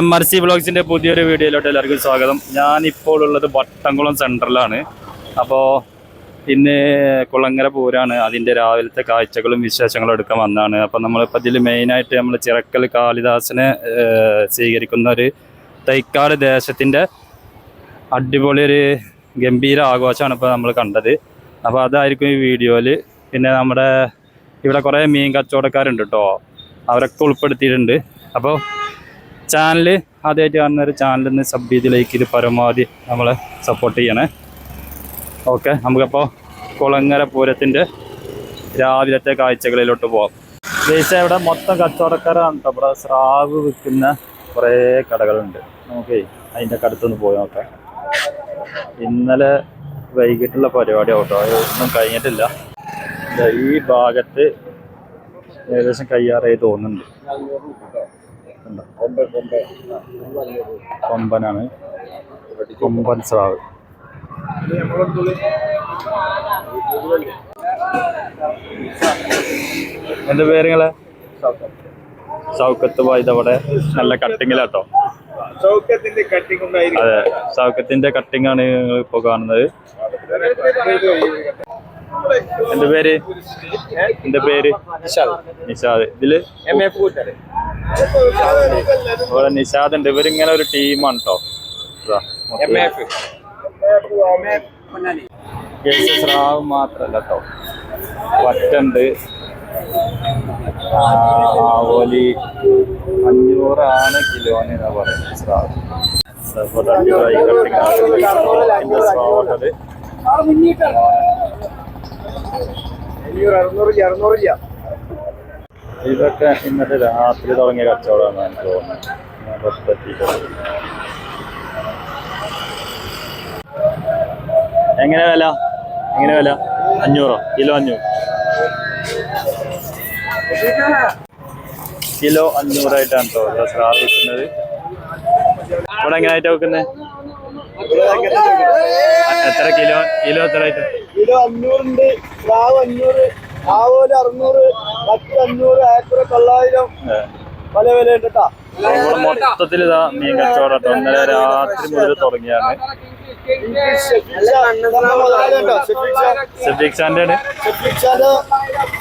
M R C ബ്ലോഗ്സിന്റെ പുതിയൊരു വീഡിയോയിലോട്ട് എല്ലാവർക്കും സ്വാഗതം. ഞാനിപ്പോൾ ഉള്ളത് വട്ടംകുളം സെന്ററിലാണ് അപ്പോൾ ഇന്ന് കുളങ്ങര പൂരാണ്. അതിന്റെ രാവിലത്തെ കാഴ്ചകളും വിശേഷങ്ങളും എടുക്കാൻ വന്നതാണ്. അപ്പോൾ നമ്മളിപ്പോൾ ഇതിൽ മെയിനായിട്ട് നമ്മൾ ചിറക്കൽ കാളിദാസനെ സ്വീകരിക്കുന്ന ഒരു തൈക്കാട് ദേശത്തിന്റെ അടിപൊളി ഒരു ഗംഭീര ആഘോഷമാണ് ഇപ്പോൾ നമ്മൾ കണ്ടത്. അപ്പോൾ അതായിരിക്കും ഈ വീഡിയോയിൽ പിന്നെ നമ്മുടെ ഇവിടെ കുറേ മീൻ കച്ചവടക്കാരുണ്ട് കേട്ടോ അവരൊക്കെ ഉൾപ്പെടുത്തിയിട്ടുണ്ട്. അപ്പോൾ ചാനൽ ആദ്യമായിട്ട് കാണുന്ന ഒരു ചാനൽ നിന്ന് സബ് ചെയ്ത് ലൈക്ക് ചെയ്ത് പരമാവധി നമ്മളെ സപ്പോർട്ട് ചെയ്യണേ. ഓക്കെ നമുക്കപ്പോൾ കുളങ്ങര പൂരത്തിന്റെ രാവിലത്തെ കാഴ്ചകളിലോട്ട് പോവാം. ദേശം ഇവിടെ മൊത്തം കച്ചവടക്കാരാണ് ഇവിടെ സ്രാവ് വിൽക്കുന്ന കുറേ കടകളുണ്ട്. നമുക്ക് അതിന്റെ അടുത്തൊന്ന് പോയി നോക്കാം. ഇന്നലെ വൈകിട്ടുള്ള പരിപാടി കേട്ടോ ഒന്നും കഴിഞ്ഞിട്ടില്ല. ഈ ഭാഗത്ത് ഏകദേശം കയ്യാറായി തോന്നുന്നുണ്ട്? കൊമ്പനാണ്. കൊമ്പൻ സ്രാവ്. എന്റെ പേര് നിങ്ങളെ? സൗക്കത്ത്. പോയത് അവിടെ നല്ല കട്ടിങ്ങിലാട്ടോ അതെ സൗക്കത്തിന്റെ കട്ടിങ് ആണ് നിങ്ങൾ ഇപ്പൊ കാണുന്നത്. എന്റെ പേര്? എന്റെ പേര്? നിഷാദ്. നിഷാദ്. ഇതിൽ ഇവിടെ നിഷാദ് ഉണ്ട്. ഇവരിങ്ങനെ ഒരു ടീമാണ് കേട്ടോ സ്രാവ് മാത്രല്ല കേട്ടോ വറ്റുണ്ട് ആവോലി അഞ്ഞൂറാണ് കിലോന് എന്നാ പറയുന്നത് സ്രാവ്. അഞ്ഞൂറ് അറുന്നൂറ് അറുന്നൂറ് ഇല്ല. ഇതൊക്കെ ഇന്നലെ രാത്രി തുടങ്ങിയ കച്ചവടമാണ് എനിക്ക് തോന്നുന്നത് എങ്ങനെ വില? എങ്ങനെ വില? അഞ്ഞൂറോ? കിലോ അഞ്ഞൂറ്. കിലോ അഞ്ഞൂറായിട്ടാണ് കേട്ടോ ഇവിടെ സ്രാവ് വിൽക്കുന്നത് ഇവിടെ എങ്ങനെയായിട്ടാണ് വെക്കുന്നത് എത്ര കിലോ? കിലോ എത്ര ആയിട്ട് കിലോ അഞ്ഞൂറുണ്ട് സ്രാവ് അഞ്ഞൂറ്. ആവോൽ അറുന്നൂറ് പത്ത് അഞ്ഞൂറ് ആയിരത്തി തൊള്ളായിരം പല വില ഉണ്ട് കേട്ടാ മൊത്തത്തിൽ ഇതാ മീൻ കച്ചവടം ഇന്നലെ രാത്രി മുതൽ തുടങ്ങിയാണ്.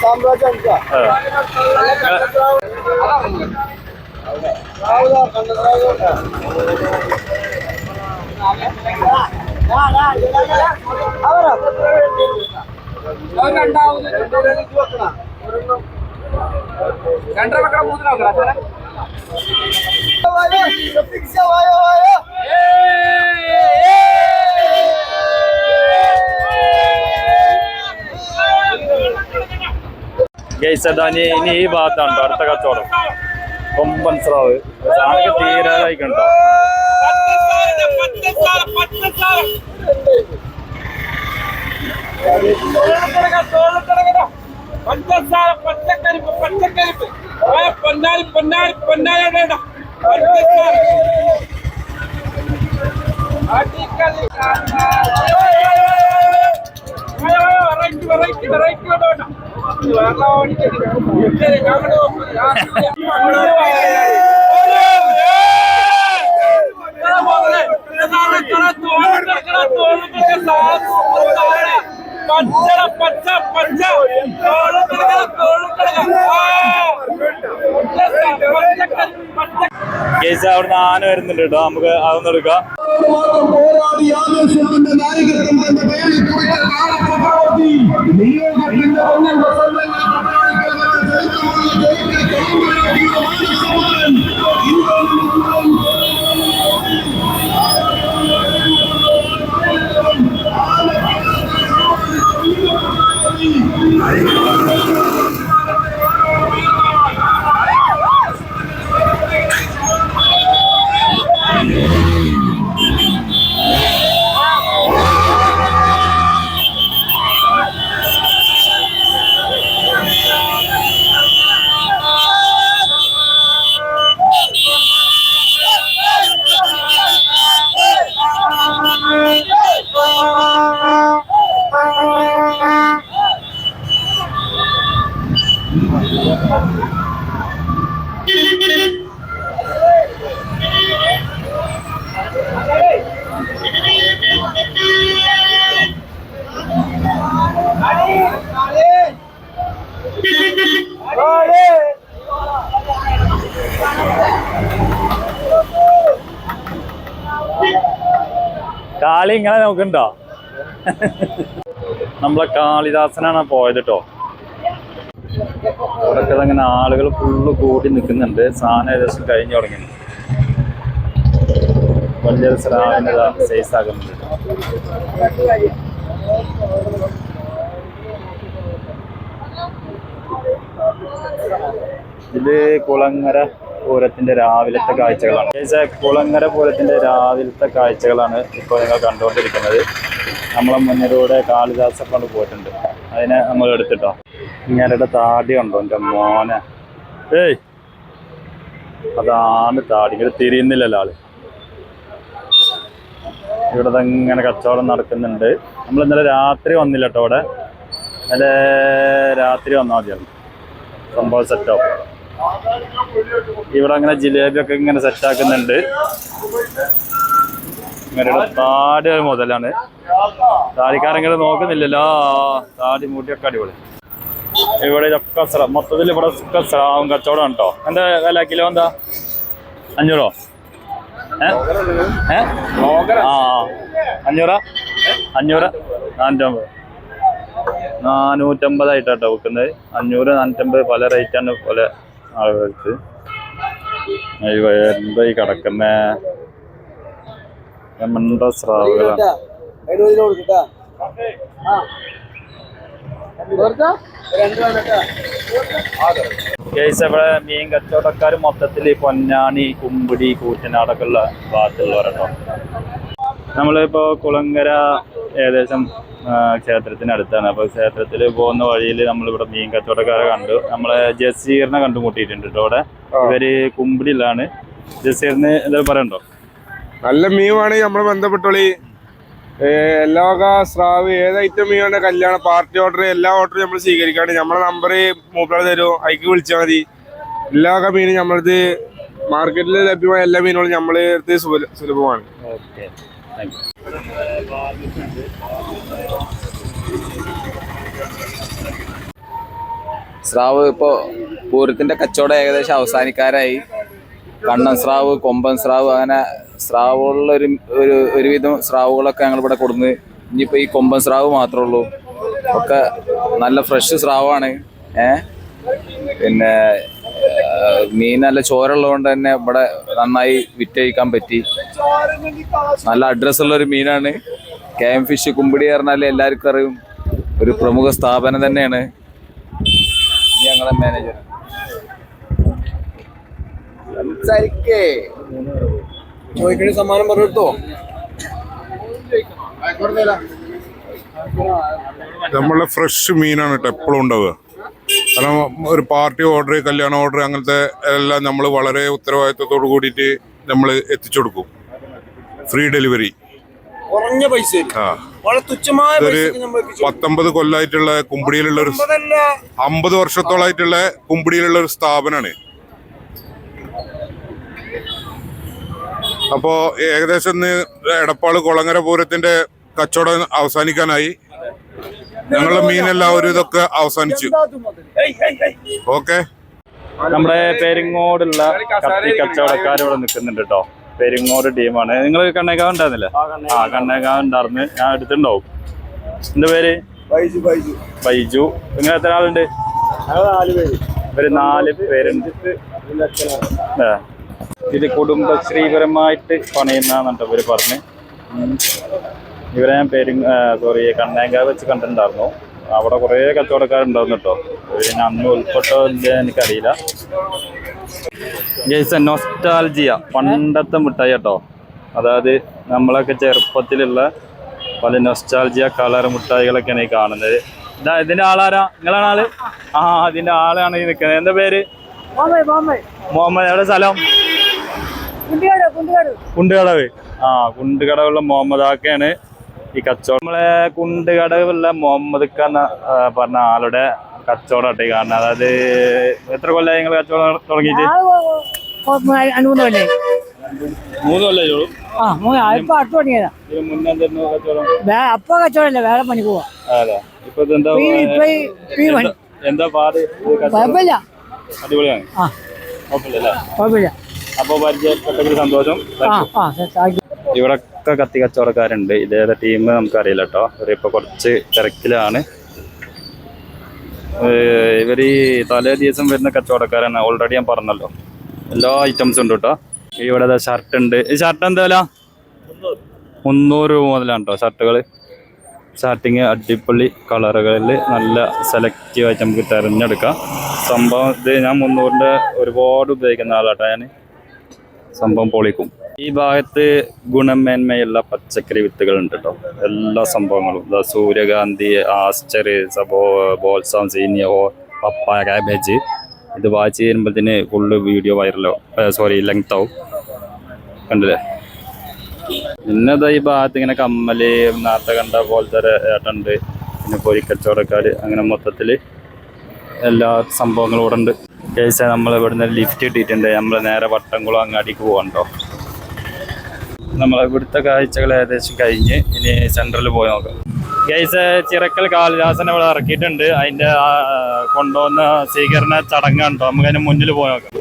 സാമ്രാജ്യം ഉണ്ട് ആ. സ്രാവ് ദാ, കണ്ട സ്രാവ് ദാ. അവരാ? ഇത് വെക്കണോ? വായോ, സെഫിക്സ, വായോ, വായോ. ഗൈസ് അതാ ഇനി ഈ ഭാഗത്താണ് അടുത്ത കച്ചവടം കൊമ്പൻ സ്രാവ് സാധനമൊക്കെ തീരാതായി കണ്ടോ പഞ്ചസാര പച്ചക്കരിപ്പ് പച്ചക്കരിപ്പ് പൊന്നാരി പൊന്നാരി പൊന്നാരി പഞ്ചസാര അടിക്കടി വെറൈറ്റി വെറൈറ്റി വെറൈറ്റി വേണ്ട വെള്ളം ഓടിക്കരുത് ശരി പച്ച പച്ച. പച്ച കേസ് അവിടുന്ന് ആന വരുന്നുണ്ട് കേട്ടോ. നമുക്ക് അതൊന്നെടുക്കാം പോരാടി ആവേശത്തിന്റെ നായകത്വം എന്ന പേരിൽ കുറിച്ച കാളി ഇങ്ങനെ നോക്കണ്ടോ നമ്മളെ കാളിദാസനാണ് പോയത് കേട്ടോ ഇവിടൊക്കെ അങ്ങനെ ആളുകൾ ഫുള്ള് കൂടി നിൽക്കുന്നുണ്ട്. സാധനം ഏകദേശം കഴിഞ്ഞു തുടങ്ങി. വലിയ സ്രാവിന്റെ സൈസ് ആകുന്നുണ്ട്. ഇത് കുളങ്ങര പൂരത്തിന്റെ രാവിലത്തെ കാഴ്ചകളാണ്. കുളങ്ങര പൂരത്തിന്റെ രാവിലത്തെ കാഴ്ചകളാണ് ഇപ്പോൾ നിങ്ങൾ കണ്ടുകൊണ്ടിരിക്കുന്നത്. നമ്മളെ മുന്നിലൂടെ കാളിദാസ കൊണ്ട് പോയിട്ടുണ്ട്. അതിനെ നമ്മൾ എടുത്തിട്ടോ? ഇങ്ങനെ താടി ഉണ്ടോ എന്റെ മോനെ? ഏയ്. അതാണ് താടി. ഇങ്ങനെ തിരിയുന്നില്ലല്ലോ ആൾ. ഇവിടെ ഇങ്ങനെ കച്ചവടം നടക്കുന്നുണ്ട്. നമ്മൾ ഇന്നലെ രാത്രി വന്നില്ല കേട്ടോ അവിടെ. ഇന്നലെ രാത്രി വന്നാൽ മതിയായിരുന്നു. സംഭവം സെറ്റാവും ഇവിടെ അങ്ങനെ ജിലേബി ഒക്കെ ഇങ്ങനെ സെറ്റാക്കുന്നുണ്ട് ഇവരുടെ താടി മുതലാണ്. താടിക്കാരെങ്ങനെ നോക്കുന്നില്ലല്ലോ. താടി മൂട്ടിയൊക്കെ അടിപൊളി. ഇവിടെ ഇതൊക്കെ മൊത്തത്തിൽ ഇവിടെ ഒക്കെ സ്രാവും കച്ചവടം കേട്ടോ എന്താ വില? കിലോ എന്താ? അഞ്ഞൂറോ? ആ അഞ്ഞൂറാ? അഞ്ഞൂറ്? നാനൂറ്റമ്പത്. നാനൂറ്റമ്പതായിട്ടാട്ടോ വെക്കുന്നത് അഞ്ഞൂറ് നാനൂറ്റമ്പത് പല റേറ്റാണ് പല ആളുകൾക്ക് എന്തായി കിടക്കുന്നേ? മണ്ട സ്രാവുകളാണ്. കേസ് ഇവിടെ മീൻ കച്ചവടക്കാർ മൊത്തത്തിൽ പൊന്നാണി കുമ്പിടി കൂറ്റനാടൊക്കെ ഉള്ള ഭാഗത്തുള്ളവരട്ടോ നമ്മളിപ്പോ കുളങ്കര ഏകദേശം ക്ഷേത്രത്തിനടുത്താണ് അപ്പൊ ക്ഷേത്രത്തിൽ പോകുന്ന വഴിയിൽ നമ്മളിവിടെ മീൻ കച്ചവടക്കാരെ കണ്ടു. നമ്മളെ ജസീറിനെ കണ്ടുമുട്ടിയിട്ടുണ്ട് കേട്ടോ ഇവിടെ ഇവർ കുമ്പിടിയിലാണ്. ജസീറിന് എന്താ പറയണ്ടോ? നല്ല മീനാണെങ്കിൽ നമ്മളെ ബന്ധപ്പെട്ടോളി. വക സ്രാവ് ഏത് ഐറ്റം മീനാണ് കല്യാണ പാർട്ടി ഓർഡർ എല്ലാ ഓർഡറും നമ്മൾ സ്വീകരിക്കാണ് നമ്മളെ നമ്പർ മൂപ്പറ തരും അതിക്ക് വിളിച്ചാൽ മതി. എല്ലാ മീനും നമ്മളത് മാർക്കറ്റിൽ ലഭ്യമായ എല്ലാ മീനുകളും നമ്മൾ അടുത്ത് സുല- സുലഭമാണ്. സ്രാവ് ഇപ്പോൾ പൂരത്തിന്റെ കച്ചവടം ഏകദേശം അവസാനിക്കാരായി കണ്ണൻ സ്രാവ് കൊമ്പൻ സ്രാവ് അങ്ങനെ സ്രാവുകളുള്ള ഒരു ഒരു ഒരുവിധം സ്രാവുകളൊക്കെ ഞങ്ങളിവിടെ കൊടുന്ന് ഇനിയിപ്പോൾ ഈ കൊമ്പൻ സ്രാവ് മാത്രമേ ഉള്ളൂ. ഒക്കെ നല്ല ഫ്രഷ് സ്രാവാണ്. ഏ? പിന്നെ മീൻ നല്ല ചോരുള്ളതുകൊണ്ട് തന്നെ ഇവിടെ നന്നായി വിറ്റഴിക്കാൻ പറ്റി. നല്ല അഡ്രസ്സുള്ള ഒരു മീനാണ്. കെ എം ഫിഷ് കുമ്പിടി പറഞ്ഞാൽ എല്ലാവർക്കും അറിയും. ഒരു പ്രമുഖ സ്ഥാപനം തന്നെയാണ്. ഞങ്ങളുടെ ഞങ്ങളെ മാനേജർ സംസാരിക്കേ. ചോദിക്കണ സമ്മാനം പറഞ്ഞെടുത്തോ നമ്മളെ ഫ്രഷ് മീനാണ് കേട്ടോ എപ്പോഴും ഉണ്ടാവുക. കാരണം ഒരു പാർട്ടി ഓർഡർ കല്യാണ ഓർഡർ അങ്ങനത്തെ എല്ലാം നമ്മൾ വളരെ ഉത്തരവാദിത്വത്തോട് കൂടിയിട്ട് നമ്മൾ എത്തിച്ചു കൊടുക്കും. ഫ്രീ ഡെലിവറി കുറഞ്ഞ പൈസ ഒരു പത്തൊമ്പത് കൊല്ലമായിട്ടുള്ള കുമ്പിടിയിലുള്ള ഒരു അമ്പത് വർഷത്തോളായിട്ടുള്ള കുമ്പിടിയിലുള്ള ഒരു സ്ഥാപനമാണ് അപ്പോ ഏകദേശം ഇന്ന് എടപ്പാൾ കുളങ്ങര പൂരത്തിന്റെ കച്ചവടം അവസാനിക്കാനായി. ഞങ്ങളുടെ മീനെല്ലാം ഒരു ഇതൊക്കെ അവസാനിച്ചു. ഓക്കെ. നമ്മുടെ പെരിങ്ങോടുള്ള കത്തി കച്ചവടക്കാർ ഇവിടെ നിൽക്കുന്നുണ്ട് കേട്ടോ പെരിങ്ങോട് ടീമാണ്. നിങ്ങൾ കണ്ണേക്കാവ് ഉണ്ടായിരുന്നില്ലേ? ആ കണ്ണേക്കാവ്. ഉണ്ടായിരുന്നു. ഞാൻ എടുത്തിട്ടുണ്ടാവും. എന്റെ പേര്? ബൈജു നിങ്ങൾ എത്ര ആളുണ്ട്? ഞങ്ങൾ നാല് പേര്. ഇവർ നാല് പേരുണ്ട്. ഏ. ഇത് കുടുംബശ്രീപരമായിട്ട് പണിയുന്നതാണെന്നുണ്ട് ഇവർ പറഞ്ഞ്. ഇവരെ ഞാൻ പേര് സോറി കണ്ണേങ്കാവ് വെച്ച് കണ്ടിട്ടുണ്ടായിരുന്നു. അവിടെ കുറേ കച്ചവടക്കാരുണ്ടായിരുന്നു കേട്ടോ. ഇവർ ഞാൻ അന്ന് ഉൾപ്പെട്ടോ ഇല്ല എനിക്കറിയില്ല. ജയ്സൺ നൊസ്റ്റാൾജിയ പണ്ടത്തെ മിഠായി കേട്ടോ. അതായത് നമ്മളൊക്കെ ചെറുപ്പത്തിലുള്ള പല നൊസ്റ്റാൾജിയ കളർ മിഠായികളൊക്കെയാണ് ഈ കാണുന്നത്. ഇതാ ഇതിന്റെ ആളാരാ? നിങ്ങളാണ് ആൾ? ആ ഇതിന്റെ ആളാണ് ഈ നിൽക്കുന്നത് എന്താ പേര്? മുഹമ്മദ് എവിടെ സ്ഥലം? കുണ്ടുകടവ്. ആ കുണ്ടുകടവുള്ള മുഹമ്മദ് ആക്കയാണ് ഈ കച്ചവടം. നമ്മളെ കുണ്ടുകടവുള്ള മുഹമ്മദ് ഖ പറഞ്ഞ ആളുടെ കച്ചവടം ആട്ടെ കാരണം അതായത് എത്ര കൊല്ലമായി നിങ്ങൾ കച്ചവടം തുടങ്ങിയിട്ട്? മൂന്ന് ആ മൂന്ന് ഇപ്പൊ അടുത്ത് തുടങ്ങിയതാ അപ്പൊ കച്ചവടമല്ലേ വേറെ പോവാ. എന്താ പാട് കുഴപ്പമില്ല. അടിപൊളിയാണ്. കുഴപ്പമില്ല. അപ്പൊ പരിചയപ്പെട്ടതിൽ സന്തോഷം. ആ ആ താങ്ക് ഇവിടെ ഒക്കെ കത്തി കച്ചവടക്കാരുണ്ട് ഇതേതാ ടീം നമുക്കറിയില്ല കേട്ടോ ഇവരിപ്പോൾ കുറച്ച് തിരക്കിലാണ്. ഇവർ ഈ തലേ ദിവസം വരുന്ന കച്ചവടക്കാരാണ്. ഓൾറെഡി ഞാൻ പറഞ്ഞല്ലോ. എല്ലാ ഐറ്റംസും ഉണ്ട് കേട്ടോ ഇവിടെ ഷർട്ട് ഉണ്ട്. ഈ ഷർട്ട് എന്താ വില? മുന്നൂറ് രൂപ മുതലാണ് കേട്ടോ ഷർട്ടുകൾ സ്റ്റാർട്ടിങ് അടിപൊളി കളറുകളിൽ നല്ല സെലക്റ്റീവായിട്ട് നമുക്ക് തിരഞ്ഞെടുക്കാം. സംഭവം ഇത് ഞാൻ മുന്നൂറിന്റെ ഒരുപാട് ഉപയോഗിക്കുന്ന ആളാട്ടോ ഞാൻ സംഭവം പൊളിക്കും. ഈ ഭാഗത്ത് ഗുണമേന്മയുള്ള പച്ചക്കറി വിത്തുകൾ ഉണ്ട് കേട്ടോ എല്ലാ സംഭവങ്ങളും. സൂര്യകാന്തി ആസ്റ്റർ സബോ ബോൾസാം സീനിയോ പപ്പ കാബേജ് ഇത് വാച്ച് ചെയ്യുമ്പോഴത്തേന് ഫുള്ള് വീഡിയോ വൈറലോ സോറി ലെങ്ത് ആവും. കണ്ടില്ലേ? പിന്നെ ദാ ഈ ഭാഗത്ത് ഇങ്ങനെ കമ്മൽ നേരത്തെ കണ്ട പോലത്തെ ഏട്ടുണ്ട് പിന്നെ പൊരിക്കച്ചവടക്കാർ അങ്ങനെ മൊത്തത്തിൽ എല്ലാ സംഭവങ്ങളും ഇവിടെ ഉണ്ട് കേസ് നമ്മൾ ഇവിടുന്ന് ലിഫ്റ്റ് ഇട്ടിട്ടുണ്ട്. നമ്മൾ നേരെ വട്ടംകുളം അങ്ങാടിക്ക് പോകണ്ടോ? നമ്മൾ ഇവിടുത്തെ കാഴ്ചകൾ ഏകദേശം കഴിഞ്ഞ് ഇനി സെൻട്രലിൽ പോയി നോക്കാം. കേസ് ചിറക്കൽ കാളിദാസനെ ഇവിടെ ഇറക്കിയിട്ടുണ്ട്. അതിന്റെ കൊണ്ടുവന്ന സ്വീകരണ നമുക്ക് അതിന് മുന്നിൽ പോയി നോക്കാം.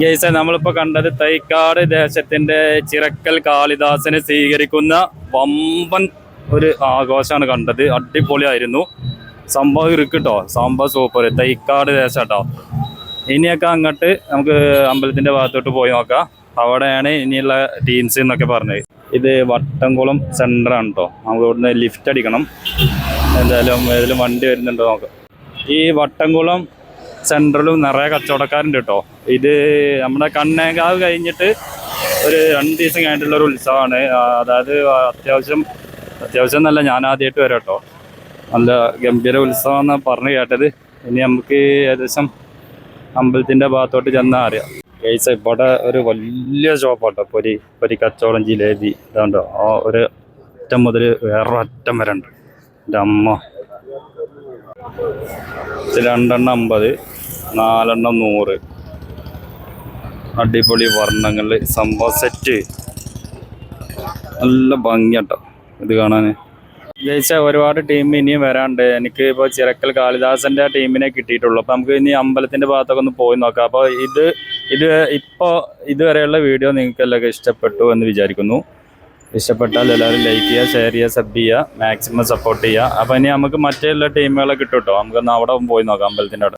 ഗൈസ് നമ്മളിപ്പോ കണ്ടത് തൈക്കാട് ദേശത്തിന്റെ ചിറക്കൽ കാളിദാസനെ സ്വീകരിക്കുന്ന വമ്പൻ ഒരു ആഘോഷമാണ് കണ്ടത്. അടിപൊളിയായിരുന്നു. സംഭവം ഇരിക്കട്ടോ. സംഭവം സൂപ്പർ തൈക്കാട് ദേശം കേട്ടോ ഇനിയൊക്കെ അങ്ങോട്ട് നമുക്ക് അമ്പലത്തിന്റെ ഭാഗത്തോട്ട് പോയി നോക്കാം. അവിടെയാണ് ഇനിയുള്ള ടീംസ് എന്നൊക്കെ പറഞ്ഞത്. ഇത് വട്ടംകുളം സെന്റർ ആണ് കേട്ടോ നമുക്ക് ഇവിടുന്ന് ലിഫ്റ്റ് അടിക്കണം. എന്തായാലും ഏതെങ്കിലും വണ്ടി വരുന്നുണ്ടോ നോക്കാം. ഈ വട്ടംകുളം സെൻട്രലും നിറയെ കച്ചവടക്കാരുണ്ട് കേട്ടോ ഇത് നമ്മുടെ കണ്ണേങ്കാവ് കഴിഞ്ഞിട്ട് ഒരു രണ്ട് ദിവസം കഴിഞ്ഞിട്ടുള്ള ഒരു ഉത്സവമാണ്. അതായത് അത്യാവശ്യം അത്യാവശ്യം എന്നല്ല ഞാൻ ആദ്യമായിട്ട് വരാം കേട്ടോ നല്ല ഗംഭീര ഉത്സവം എന്നാണ് പറഞ്ഞു കേട്ടത്. ഇനി നമുക്ക് ഏകദേശം അമ്പലത്തിന്റെ ഭാഗത്തോട്ട് ചെന്നാൽ അറിയാം. കേസ് ഇവിടെ ഒരു വലിയ ഷോപ്പാട്ടോ. പൊരി പൊരി കച്ചവടം ജിലേബി ഇതാണ്ടോ. ആ ഒരു അറ്റം മുതൽ വേറൊരു അറ്റം വരെ ഉണ്ട്. എന്റെ അമ്മ. രണ്ടെണ്ണം അമ്പത്. നാലെണ്ണം നൂറ്. അടിപൊളി വർണങ്ങളിൽ സംഭവം സെറ്റ് നല്ല ഭംഗിയാട്ടോ ഇത് കാണാൻ ജയിച്ച ഒരുപാട് ടീം ഇനിയും വരാണ്ട്. എനിക്ക് ഇപ്പോൾ ചിരക്കൽ കാളിദാസന്റെ ടീമിനെ കിട്ടിയിട്ടുള്ളൂ. അപ്പോൾ നമുക്ക് ഇനി അമ്പലത്തിന്റെ ഭാഗത്തൊക്കെ ഒന്ന് പോയി നോക്കാം. അപ്പോൾ ഇത് ഇത് ഇപ്പോൾ ഇതുവരെയുള്ള വീഡിയോ നിങ്ങൾക്ക് എല്ലാവർക്കും ഇഷ്ടപ്പെട്ടു എന്ന് വിചാരിക്കുന്നു. ഇഷ്ടപ്പെട്ടാൽ എല്ലാവരും ലൈക്ക് ചെയ്യുക ഷെയർ ചെയ്യുക സബ് ചെയ്യുക മാക്സിമം സപ്പോർട്ട് ചെയ്യുക. അപ്പോൾ ഇനി നമുക്ക് മറ്റുള്ള ടീമുകളെ കിട്ടും കേട്ടോ നമുക്കൊന്ന് അവിടെ പോയി നോക്കാം അമ്പലത്തിന്റെ അവിടെ.